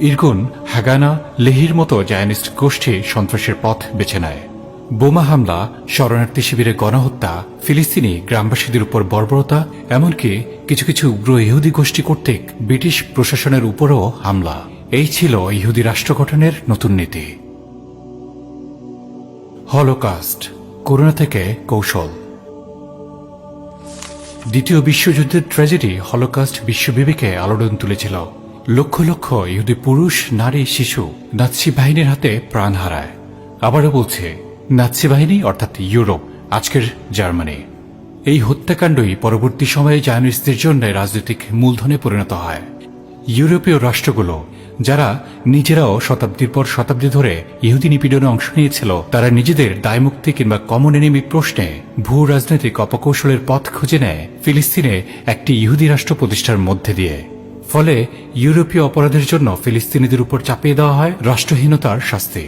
ইরগুন হাগানা, লেহির মতো জায়নিস্ট গোষ্ঠী সন্ত্রাসের পথ বেছে নেয়। বোমা হামলা, শরণার্থী শিবিরে গণহত্যা, ফিলিস্তিনি গ্রামবাসীদের উপর বর্বরতা, এমনকি কিছু কিছু উগ্র ইহুদি গোষ্ঠী কর্তৃক ব্রিটিশ প্রশাসনের উপরও হামলা। এই ছিল ইহুদি রাষ্ট্র গঠনের নতুন নীতি। হলোকাস্ট, করোনা থেকে কৌশল। দ্বিতীয় বিশ্বযুদ্ধের ট্র্যাজেডি হলোকাস্ট বিশ্ববিবেকে আলোড়ন তুলেছিল। লক্ষ লক্ষ ইহুদি পুরুষ, নারী, শিশু নাৎসি বাহিনীর হাতে প্রাণ হারায়। আবারও বলছে, নাৎসি বাহিনী অর্থাৎ ইউরোপ, আজকের জার্মানি। এই হত্যাকাণ্ডই পরবর্তী সময়ে জায়নিস্টদের জন্য রাজনৈতিক মূলধনে পরিণত হয়। ইউরোপীয় রাষ্ট্রগুলো, যারা নিজেরাও শতাব্দীর পর শতাব্দী ধরে ইহুদি নিপীড়নে অংশ নিয়েছিল, তারা নিজেদের দায়মুক্তি কিংবা কমন এনিমি প্রশ্নে ভূ রাজনৈতিক অপকৌশলের পথ খুঁজে নেয় ফিলিস্তিনে একটি ইহুদি রাষ্ট্র প্রতিষ্ঠার মধ্যে দিয়ে। ফলে ইউরোপীয় অপরাধের জন্য ফিলিস্তিনিদের উপর চাপিয়ে দেওয়া হয় রাষ্ট্রহীনতার শাস্তি।